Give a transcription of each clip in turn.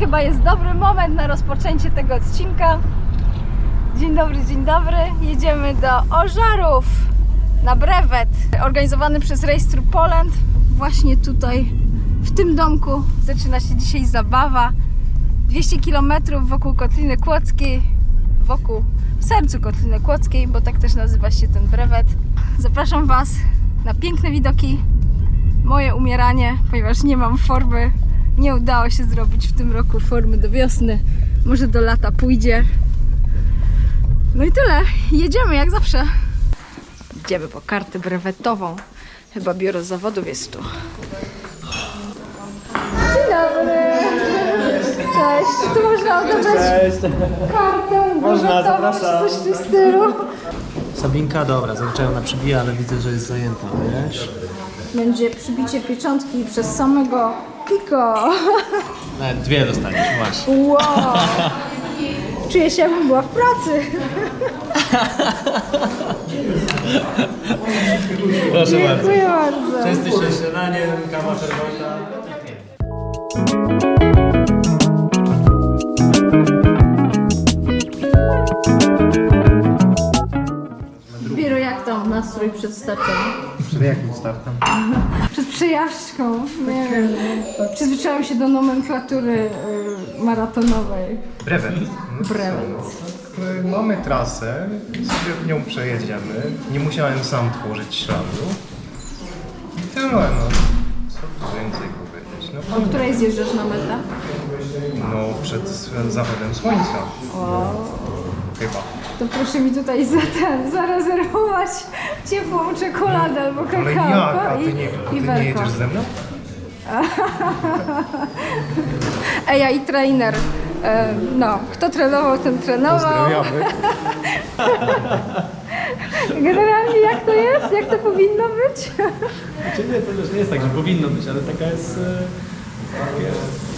chyba jest dobry moment na rozpoczęcie tego odcinka. Dzień dobry, dzień dobry. Jedziemy do Ożarów na brewet organizowany przez Race Poland. Właśnie tutaj, w tym domku, zaczyna się dzisiaj zabawa. 200 km wokół Kotliny Kłodzkiej, wokół, w sercu Kotliny Kłodzkiej, bo tak też nazywa się ten brewet. Zapraszam Was na piękne widoki, moje umieranie, ponieważ nie mam formy. Nie udało się zrobić w tym roku formy do wiosny. Może do lata pójdzie. No i tyle. Jedziemy jak zawsze. Idziemy po kartę brewetową. Chyba biuro zawodów jest tu. Dzień dobry. Cześć. Tu można odebrać Cześć. kartę Można, brewetową czy zapraszam. coś w tym stylu. Sabinka, dobra, zazwyczaj ona przybija, ale widzę, że jest zajęta, wiesz? Będzie przybicie pieczątki przez samego Piko. Nawet dwie dostaniesz, właśnie. Wow! Czuję się jakbym była w pracy. Proszę Dziękuję bardzo. Się śniadanie, kawa czerwona. Nastrój przed startem? Przed jakim startem? Przed przejażdżką. Nie wiem. Przyzwyczaiłam się do nomenklatury y, maratonowej. Brewet. Brewet. Mamy trasę, sobie nią przejedziemy. Nie musiałem sam tworzyć śladu. I tyle, no. Co tu więcej powiedzieć? No, O której zjeżdżasz na metę? no przed zachodem słońca. Chyba. To proszę mi tutaj za ten, zarezerwować ciepłą czekoladę albo Ale jak? kakao A ty i, nie, a ty nie jedziesz ze mną? Ej, ja i trener. E, no, kto trenował, ten trenował. Pozdrawiamy. Generalnie jak to jest? Jak to powinno być? Znaczy nie, to też nie jest tak, że powinno być, ale taka jest... e, Takie, no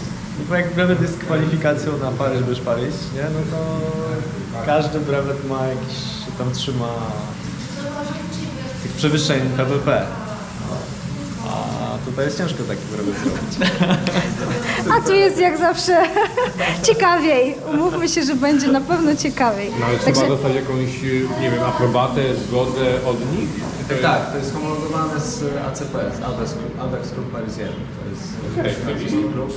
bo jak brevet jest kwalifikacją na Paryż bez Paryż, nie? No to każdy brevet ma jakiś, tam trzyma tych przewyższeń PWP. A tutaj jest ciężko taki brevet zrobić. A tu jest jak zawsze ciekawiej. Umówmy się, że będzie na pewno ciekawiej. No ale trzeba dostać jakąś, nie wiem, aprobatę, zgodę od nich? Tak, to jest homologowane z ACP, z Adex, Adex Group Parisien. To jest klub.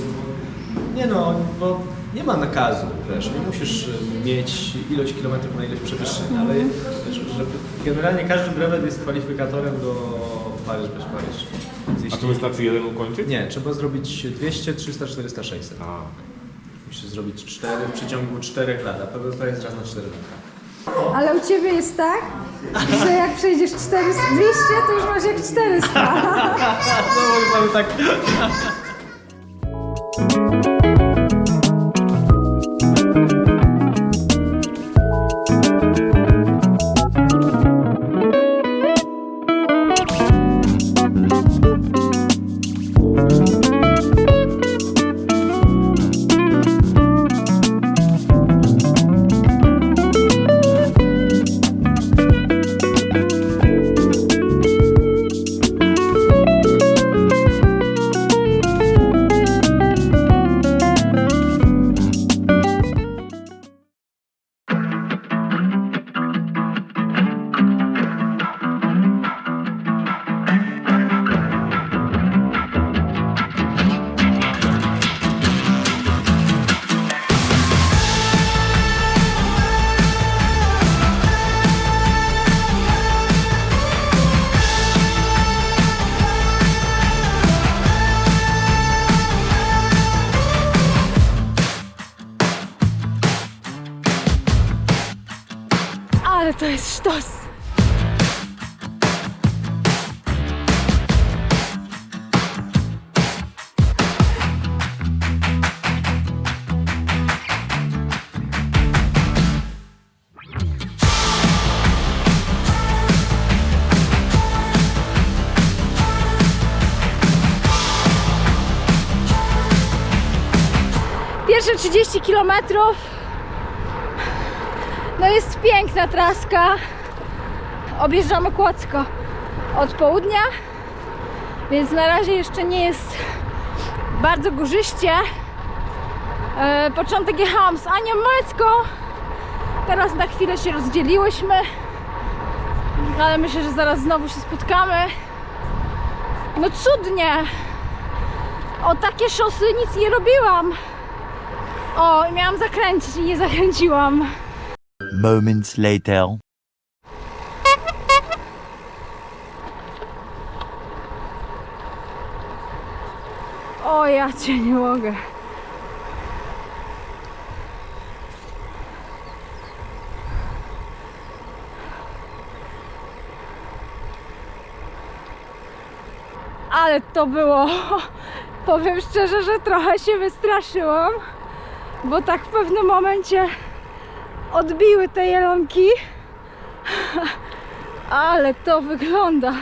Nie no, bo nie ma nakazu, wiesz, nie musisz y, mieć ilość kilometrów na ilość przewyższeń, ale wiesz, żeby, generalnie każdy brevet jest kwalifikatorem do Paryż bez Paryż. Więc A jeśli- tu wystarczy jeden ukończyć? Nie, trzeba zrobić 200, 300, 400, 600. A, Musisz zrobić 4 w przeciągu 4 lat, a PWP jest raz na 4 lata. Ale u Ciebie jest tak, że jak przejdziesz 400, 200, to już masz jak 400. No bo mamy tak... Ale to jest sztos. Pierwsze 30 kilometrów no jest piękna traska. Objeżdżamy Kłodzko od południa, więc na razie jeszcze nie jest bardzo górzyście, E, początek jechałam z Anią Macką. Teraz na chwilę się rozdzieliłyśmy. Ale myślę, że zaraz znowu się spotkamy. No cudnie! O takie szosy nic nie robiłam. O, miałam zakręcić i nie zakręciłam. Moments later. O, ja cię nie mogę. Ale to było. Powiem szczerze, że trochę się wystraszyłam, bo tak w pewnym momencie odbiły te jelonki. Ale to wygląda.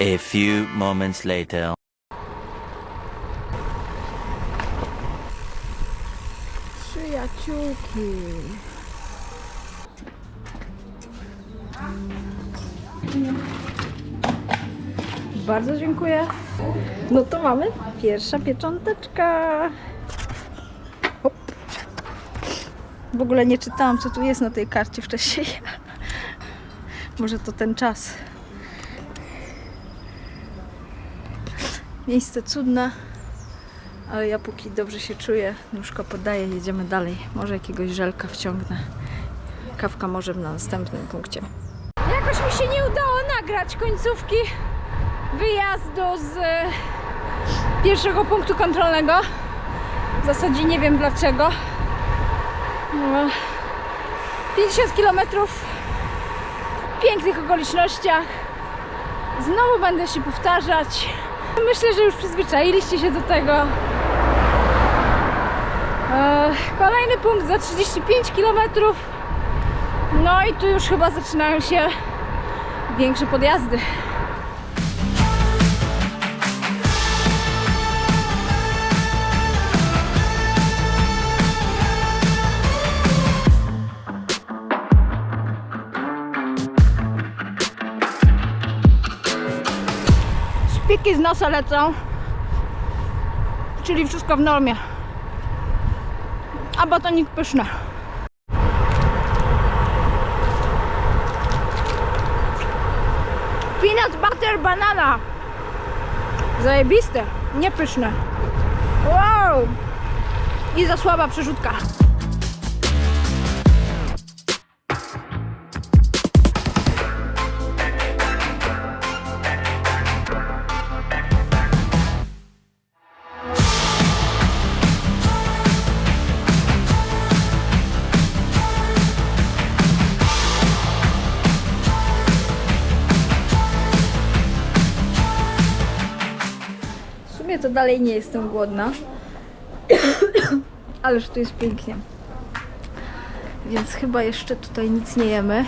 A few moments later. Przyjaciółki. Bardzo dziękuję. No to mamy pierwsza piecząteczka. W ogóle nie czytałam, co tu jest na tej karcie wcześniej. Może to ten czas. Miejsce cudne. Ale ja póki dobrze się czuję, nóżko podaję, jedziemy dalej. Może jakiegoś żelka wciągnę. Kawka może na następnym punkcie. Jakoś mi się nie udało nagrać końcówki wyjazdu z e, pierwszego punktu kontrolnego. W zasadzie nie wiem dlaczego. No, 50 km w pięknych okolicznościach. Znowu będę się powtarzać. Myślę, że już przyzwyczailiście się do tego. Kolejny punkt za 35 km. No i tu już chyba zaczynają się większe podjazdy. Szpiki z nosa lecą, czyli wszystko w normie. A batonik pyszny. Peanut butter banana. Zajebiste, nie pyszne. Wow! I za słaba przerzutka. To dalej nie jestem głodna. Ależ tu jest pięknie. Więc chyba jeszcze tutaj nic nie jemy.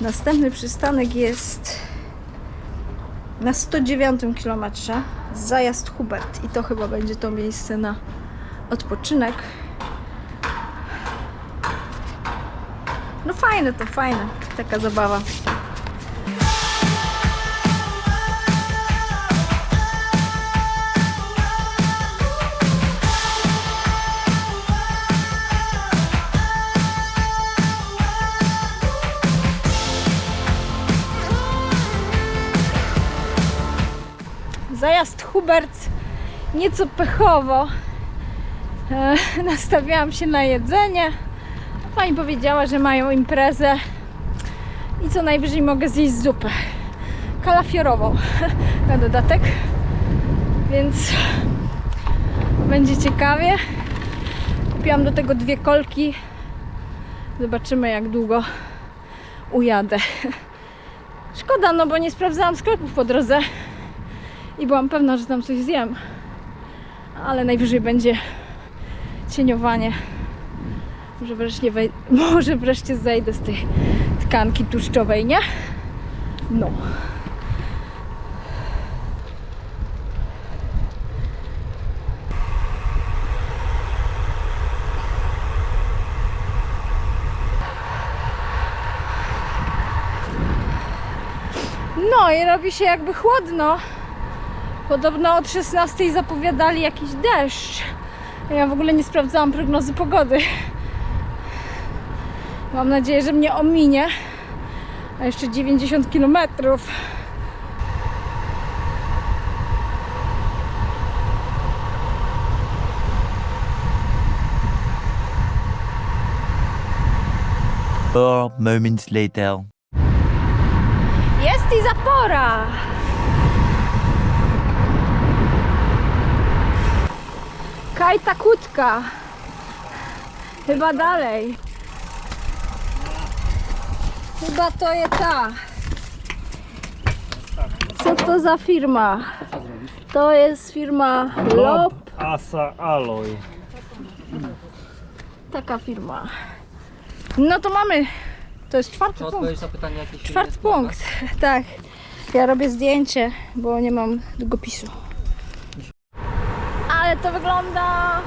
Następny przystanek jest na 109 km. Zajazd Hubert. I to chyba będzie to miejsce na odpoczynek. No fajne to, fajne. Taka zabawa. Zajazd Hubert nieco pechowo. E, nastawiałam się na jedzenie. Pani powiedziała, że mają imprezę i co najwyżej mogę zjeść zupę kalafiorową na dodatek. Więc będzie ciekawie. Kupiłam do tego dwie kolki. Zobaczymy jak długo ujadę. Szkoda, no bo nie sprawdzałam sklepów po drodze i byłam pewna, że tam coś zjem. Ale najwyżej będzie cieniowanie. Może wreszcie, wej- może wreszcie zejdę z tej tkanki tłuszczowej, nie? No. No i robi się jakby chłodno. Podobno od 16 zapowiadali jakiś deszcz. Ja w ogóle nie sprawdzałam prognozy pogody. Mam nadzieję, że mnie ominie. A jeszcze 90 kilometrów. Four moments later. Jest i zapora! Kajta Kutka. Chyba dalej. Chyba to jest ta. Co to za firma? To jest firma Lop. Asa Alloy. Taka firma. No to mamy. To jest czwarty Czy punkt. odpowiedzieć na pytanie Czwarty punkt, tak. Ja robię zdjęcie, bo nie mam długopisu. Ale to wygląda.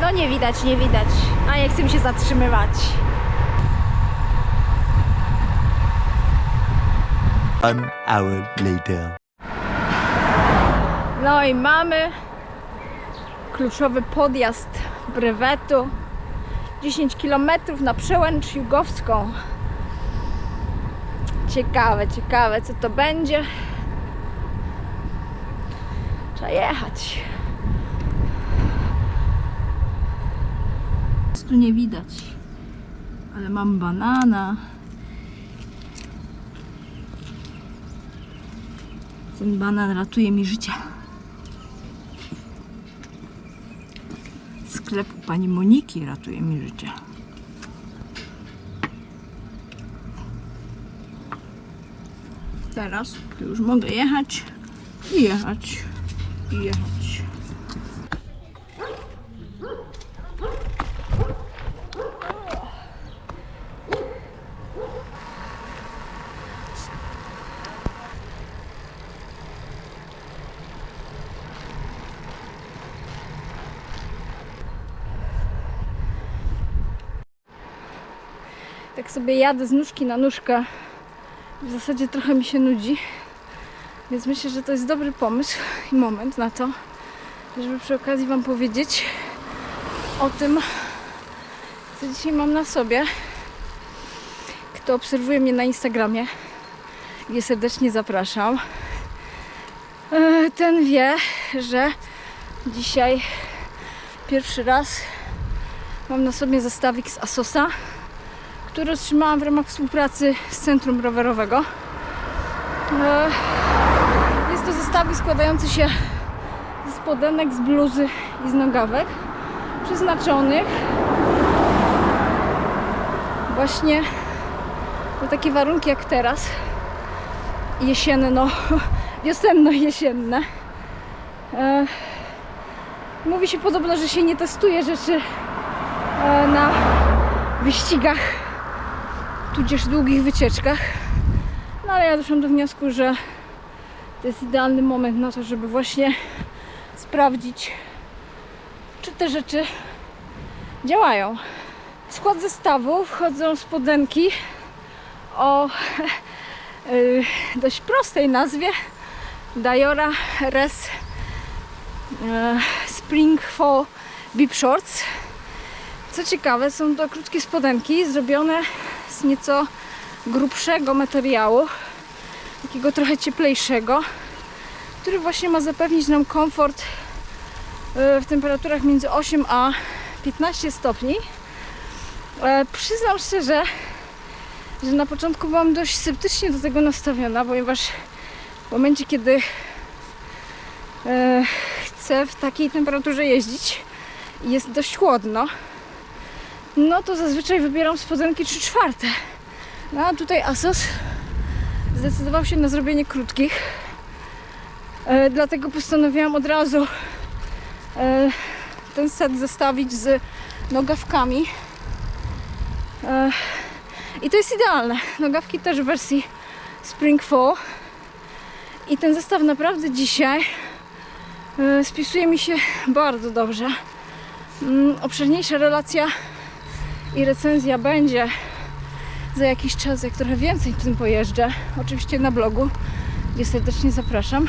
No nie widać, nie widać. A nie chcę się zatrzymywać. One hour later. No i mamy kluczowy podjazd brewetu. 10 km na przełęcz jugowską. Ciekawe, ciekawe co to będzie. Trzeba jechać. Tu nie widać, ale mam banana. Ten banan ratuje mi życie. sklepu pani Moniki ratuje mi życie. Teraz już mogę jechać i jechać i jechać. Tak sobie jadę z nóżki na nóżkę. W zasadzie trochę mi się nudzi. Więc myślę, że to jest dobry pomysł i moment na to, żeby przy okazji Wam powiedzieć o tym, co dzisiaj mam na sobie. Kto obserwuje mnie na Instagramie, gdzie serdecznie zapraszam, e, ten wie, że dzisiaj pierwszy raz mam na sobie zestawik z Asosa który otrzymałam w ramach współpracy z Centrum Rowerowego. E, Jest to zestawik składający się z spodenek, z bluzy i z nogawek przeznaczonych właśnie na takie warunki jak teraz jesienno, wiosenno-jesienne. E, Mówi się podobno, że się nie testuje rzeczy e, na wyścigach tudzież długich wycieczkach. No ale ja doszłam do wniosku, że to jest idealny moment na to, żeby właśnie sprawdzić, czy te rzeczy działają. W skład zestawu wchodzą spodenki o y, dość prostej nazwie Diora Res y, Spring Fall Bib Shorts. Co ciekawe, są to krótkie spodenki zrobione nieco grubszego materiału, takiego trochę cieplejszego, który właśnie ma zapewnić nam komfort e, w temperaturach między 8 a 15 stopni. E, Przyznam szczerze, że na początku byłam dość sceptycznie do tego nastawiona, ponieważ w momencie, kiedy e, chcę w takiej temperaturze jeździć jest dość chłodno, no to zazwyczaj wybieram spodenki 3 czwarte. No a tutaj Asos zdecydował się na zrobienie krótkich. E, dlatego postanowiłam od razu e, ten set zestawić z nogawkami. E, I to jest idealne. Nogawki też w wersji Spring Fall. I ten zestaw naprawdę dzisiaj e, spisuje mi się bardzo dobrze. Mm, obszerniejsza relacja i recenzja będzie za jakiś czas, jak trochę więcej tym pojeżdżę. Oczywiście na blogu, gdzie serdecznie zapraszam.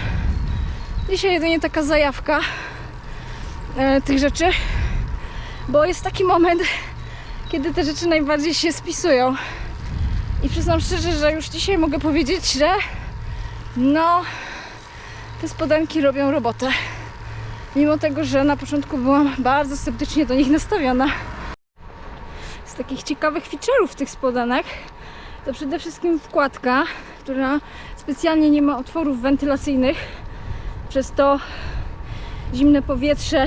Dzisiaj jedynie taka zajawka e, tych rzeczy, bo jest taki moment, kiedy te rzeczy najbardziej się spisują. I przyznam szczerze, że już dzisiaj mogę powiedzieć, że no, te spodenki robią robotę. Mimo tego, że na początku byłam bardzo sceptycznie do nich nastawiona. Z takich ciekawych feature'ów tych spodenek to przede wszystkim wkładka, która specjalnie nie ma otworów wentylacyjnych. Przez to zimne powietrze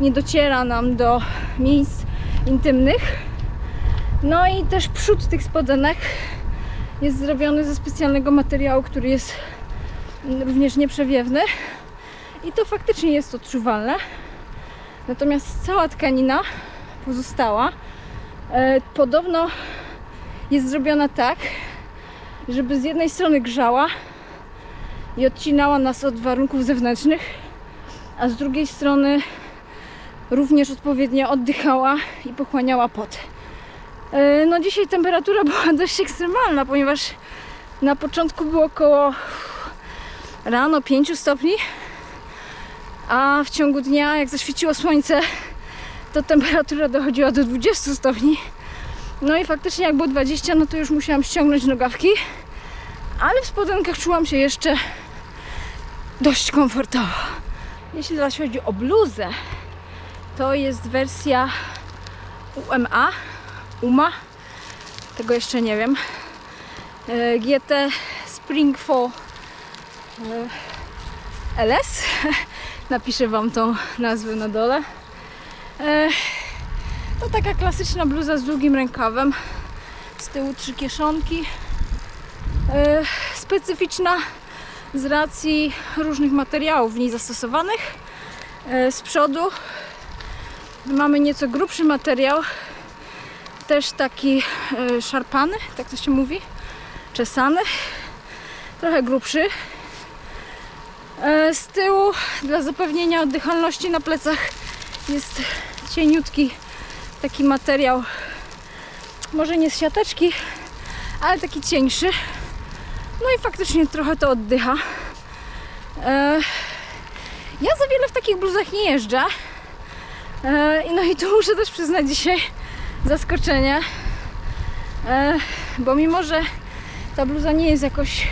nie dociera nam do miejsc intymnych. No i też przód tych spodenek jest zrobiony ze specjalnego materiału, który jest również nieprzewiewny. I to faktycznie jest odczuwalne. Natomiast cała tkanina pozostała podobno jest zrobiona tak, żeby z jednej strony grzała i odcinała nas od warunków zewnętrznych, a z drugiej strony również odpowiednio oddychała i pochłaniała pot. E, No dzisiaj temperatura była dość ekstremalna, ponieważ na początku było około rano 5 stopni, a w ciągu dnia, jak zaświeciło słońce, to temperatura dochodziła do 20 stopni. No i faktycznie jak było 20, no to już musiałam ściągnąć nogawki, ale w spodenkach czułam się jeszcze dość komfortowo. Jeśli zaś chodzi o bluzę, to jest wersja UMA, UMA, tego jeszcze nie wiem. E, GT Spring Fall e, LS. Napiszę Wam tą nazwę na dole. To taka klasyczna bluza z długim rękawem. Z tyłu trzy kieszonki. Specyficzna z racji różnych materiałów w niej zastosowanych. Z przodu mamy nieco grubszy materiał, też taki szarpany, tak to się mówi, czesany, trochę grubszy. Z tyłu dla zapewnienia oddychalności na plecach jest cieniutki taki materiał, może nie z siateczki, ale taki cieńszy. No i faktycznie trochę to oddycha. E, Ja za wiele w takich bluzach nie jeżdżę. E, No i tu muszę też przyznać dzisiaj zaskoczenie, e, bo mimo, że ta bluza nie jest jakoś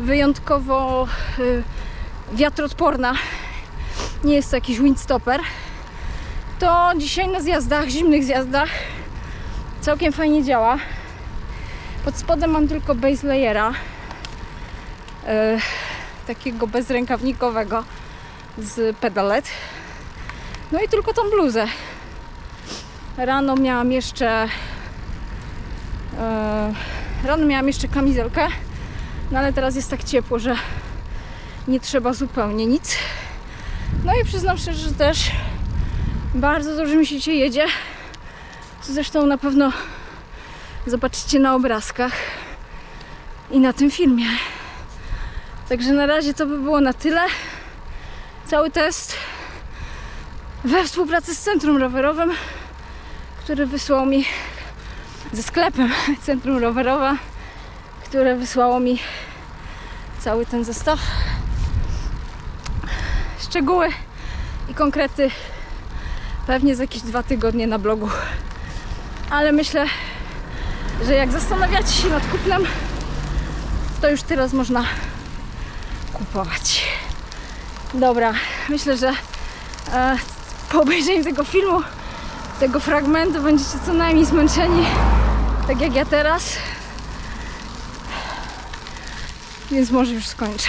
wyjątkowo y, wiatroodporna, nie jest to jakiś windstopper, to dzisiaj na zjazdach, zimnych zjazdach całkiem fajnie działa. Pod spodem mam tylko base layera, e, takiego bezrękawnikowego z pedalet. No i tylko tą bluzę. Rano miałam jeszcze e, rano miałam jeszcze kamizelkę, no ale teraz jest tak ciepło, że nie trzeba zupełnie nic. No i przyznam szczerze, że też bardzo dobrze mi się dzisiaj jedzie. Zresztą na pewno zobaczycie na obrazkach i na tym filmie. Także na razie to by było na tyle. Cały test we współpracy z Centrum Rowerowym, który wysłał mi ze sklepem Centrum Rowerowe, które wysłało mi cały ten zestaw. Szczegóły i konkrety pewnie za jakieś dwa tygodnie na blogu. Ale myślę, że jak zastanawiacie się nad kupnem, to już teraz można kupować. Dobra, myślę, że e, po obejrzeniu tego filmu, tego fragmentu będziecie co najmniej zmęczeni, tak jak ja teraz. Więc może już skończę.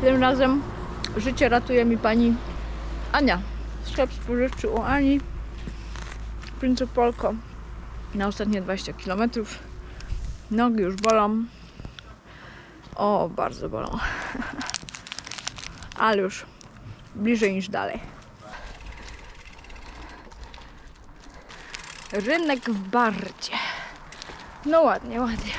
Tym razem życie ratuje mi pani Ania. Sklep spożywczy u Ani. Prince. Na ostatnie 20 km. Nogi już bolą. O, bardzo bolą. Ale już bliżej niż dalej. Rynek w Bardzie. No ładnie, ładnie.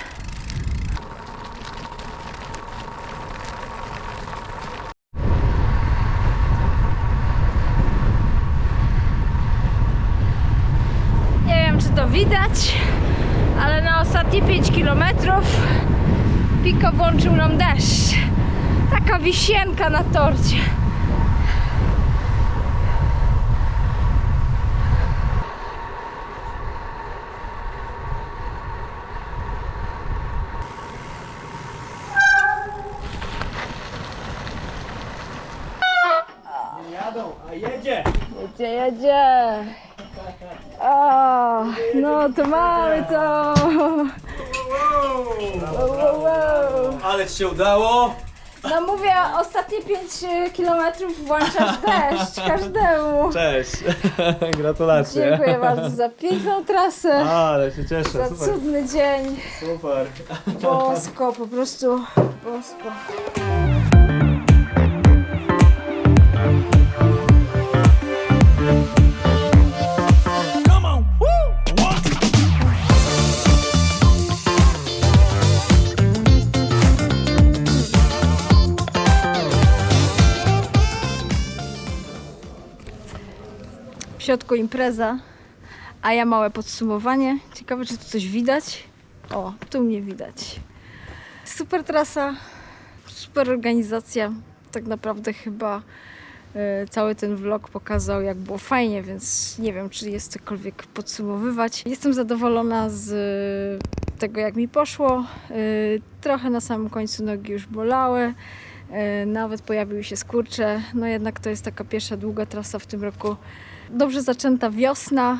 Nie wiem, czy to widać, ale na ostatnie 5 km Piko włączył nam deszcz. Taka wisienka na torcie. Jedzie, jedzie. O, to mamy to. Wow, wow, wow. Ale ci się udało! No mówię, ostatnie 5 km włączasz deszcz każdemu. Cześć! Gratulacje! Dziękuję bardzo za piękną trasę, Ale się cieszę, za super, cudny dzień. super. Bosko, po prostu bosko. Środku impreza, a ja małe podsumowanie. Ciekawe, czy tu coś widać. O, tu mnie widać. Super trasa, super organizacja. Tak naprawdę chyba e, cały ten vlog pokazał, jak było fajnie, więc nie wiem, czy jest cokolwiek podsumowywać. Jestem zadowolona z e, tego, jak mi poszło. E, Trochę na samym końcu nogi już bolały. Nawet pojawiły się skurcze. No jednak to jest taka pierwsza długa trasa w tym roku. Dobrze zaczęta wiosna.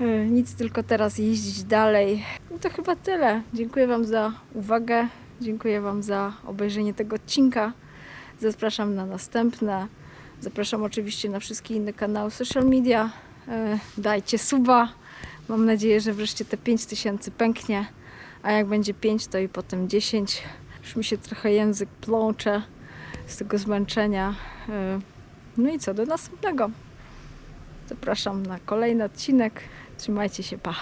E, Nic, tylko teraz jeździć dalej. No to chyba tyle. Dziękuję Wam za uwagę. Dziękuję Wam za obejrzenie tego odcinka. Zapraszam na następne. Zapraszam oczywiście na wszystkie inne kanały social media. E, Dajcie suba. Mam nadzieję, że wreszcie te 5000 pęknie. A jak będzie 5, to i potem 10. Już mi się trochę język plącze z tego zmęczenia. E, No i co, do następnego. Zapraszam na kolejny odcinek. Trzymajcie się, pa!